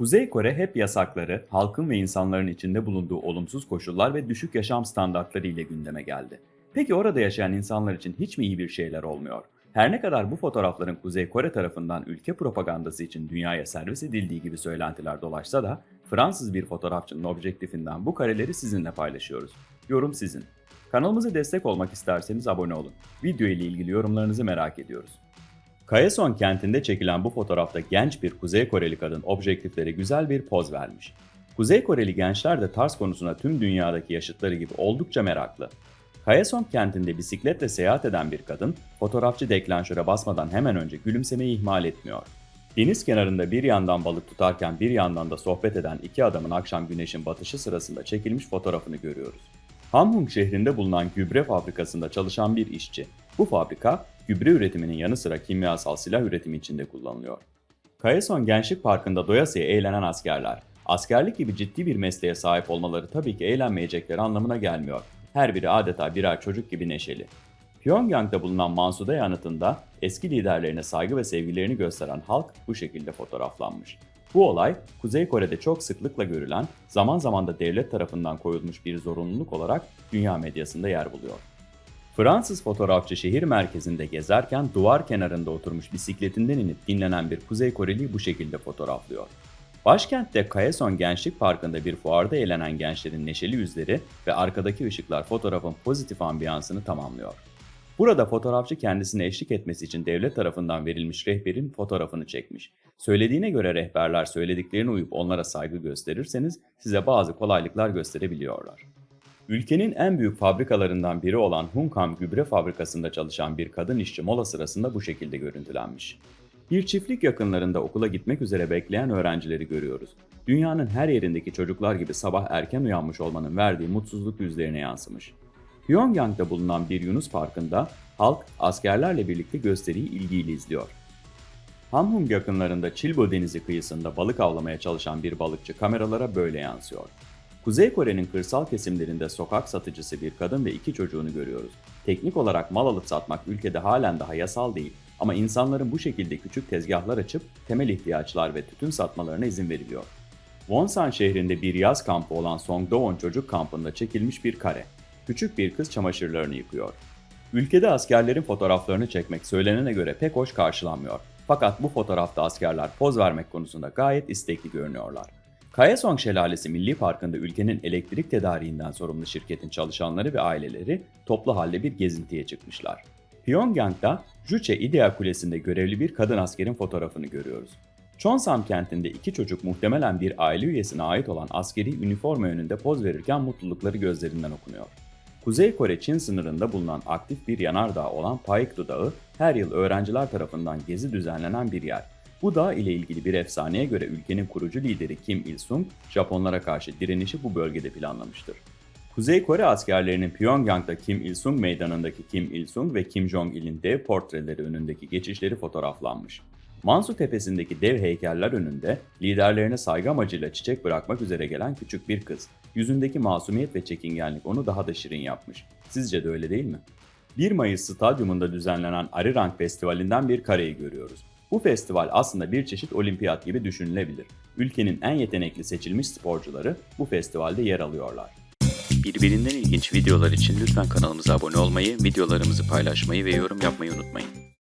Kuzey Kore hep yasakları, halkın ve insanların içinde bulunduğu olumsuz koşullar ve düşük yaşam standartları ile gündeme geldi. Peki orada yaşayan insanlar için hiç mi iyi bir şeyler olmuyor? Her ne kadar bu fotoğrafların Kuzey Kore tarafından ülke propagandası için dünyaya servis edildiği gibi söylentiler dolaşsa da Fransız bir fotoğrafçının objektifinden bu kareleri sizinle paylaşıyoruz. Yorum sizin. Kanalımıza destek olmak isterseniz abone olun. Video ile ilgili yorumlarınızı merak ediyoruz. Kaeson kentinde çekilen bu fotoğrafta genç bir Kuzey Koreli kadın objektiflere güzel bir poz vermiş. Kuzey Koreli gençler de tarz konusuna tüm dünyadaki yaşıtları gibi oldukça meraklı. Kaesong kentinde bisikletle seyahat eden bir kadın, fotoğrafçı deklanşöre basmadan hemen önce gülümsemeyi ihmal etmiyor. Deniz kenarında bir yandan balık tutarken bir yandan da sohbet eden iki adamın akşam güneşin batışı sırasında çekilmiş fotoğrafını görüyoruz. Hamhung şehrinde bulunan gübre fabrikasında çalışan bir işçi. Bu fabrika, gübre üretiminin yanı sıra kimyasal silah üretimi için de kullanılıyor. Kaeson Gençlik Parkı'nda doyasıya eğlenen askerler. Askerlik gibi ciddi bir mesleğe sahip olmaları tabii ki eğlenmeyecekleri anlamına gelmiyor. Her biri adeta birer çocuk gibi neşeli. Pyongyang'da bulunan Mansudae anıtında eski liderlerine saygı ve sevgilerini gösteren halk bu şekilde fotoğraflanmış. Bu olay, Kuzey Kore'de çok sıklıkla görülen, zaman zaman da devlet tarafından koyulmuş bir zorunluluk olarak dünya medyasında yer buluyor. Fransız fotoğrafçı şehir merkezinde gezerken duvar kenarında oturmuş bisikletinden inip dinlenen bir Kuzey Koreli bu şekilde fotoğraflıyor. Başkentte Kaeson Gençlik Parkı'nda bir fuarda eğlenen gençlerin neşeli yüzleri ve arkadaki ışıklar fotoğrafın pozitif ambiyansını tamamlıyor. Burada fotoğrafçı kendisine eşlik etmesi için devlet tarafından verilmiş rehberin fotoğrafını çekmiş. Söylediğine göre rehberler söylediklerine uyup onlara saygı gösterirseniz size bazı kolaylıklar gösterebiliyorlar. Ülkenin en büyük fabrikalarından biri olan Hunkam Gübre Fabrikası'nda çalışan bir kadın işçi mola sırasında bu şekilde görüntülenmiş. Bir çiftlik yakınlarında okula gitmek üzere bekleyen öğrencileri görüyoruz. Dünyanın her yerindeki çocuklar gibi sabah erken uyanmış olmanın verdiği mutsuzluk yüzlerine yansımış. Pyongyang'da bulunan bir Yunus Parkı'nda halk askerlerle birlikte gösteriyi ilgiyle izliyor. Hamhung yakınlarında Chilbo Denizi kıyısında balık avlamaya çalışan bir balıkçı kameralara böyle yansıyor. Kuzey Kore'nin kırsal kesimlerinde sokak satıcısı bir kadın ve iki çocuğunu görüyoruz. Teknik olarak mal alıp satmak ülkede halen daha yasal değil ama insanların bu şekilde küçük tezgahlar açıp temel ihtiyaçlar ve tütün satmalarına izin veriliyor. Wonsan şehrinde bir yaz kampı olan Songdo-won çocuk kampında çekilmiş bir kare. Küçük bir kız çamaşırlarını yıkıyor. Ülkede askerlerin fotoğraflarını çekmek söylenene göre pek hoş karşılanmıyor. Fakat bu fotoğrafta askerler poz vermek konusunda gayet istekli görünüyorlar. Kaesong Şelalesi Milli Parkı'nda ülkenin elektrik tedariğinden sorumlu şirketin çalışanları ve aileleri toplu halde bir gezintiye çıkmışlar. Pyongyang'da Juche İdea Kulesi'nde görevli bir kadın askerin fotoğrafını görüyoruz. Chonsam kentinde iki çocuk muhtemelen bir aile üyesine ait olan askeri üniforma önünde poz verirken mutlulukları gözlerinden okunuyor. Kuzey Kore-Çin sınırında bulunan aktif bir yanardağ olan Paektu Dağı, her yıl öğrenciler tarafından gezi düzenlenen bir yer. Bu dağ ile ilgili bir efsaneye göre ülkenin kurucu lideri Kim Il-sung, Japonlara karşı direnişi bu bölgede planlamıştır. Kuzey Kore askerlerinin Pyongyang'da Kim Il-sung meydanındaki Kim Il-sung ve Kim Jong-il'in dev portreleri önündeki geçişleri fotoğraflanmış. Mansu tepesindeki dev heykeller önünde liderlerine saygı amacıyla çiçek bırakmak üzere gelen küçük bir kız. Yüzündeki masumiyet ve çekingenlik onu daha da şirin yapmış. Sizce de öyle değil mi? 1 Mayıs stadyumunda düzenlenen Arirang Festivali'nden bir kareyi görüyoruz. Bu festival aslında bir çeşit olimpiyat gibi düşünülebilir. Ülkenin en yetenekli seçilmiş sporcuları bu festivalde yer alıyorlar. Birbirinden ilginç videolar için lütfen kanalımıza abone olmayı, videolarımızı paylaşmayı ve yorum yapmayı unutmayın.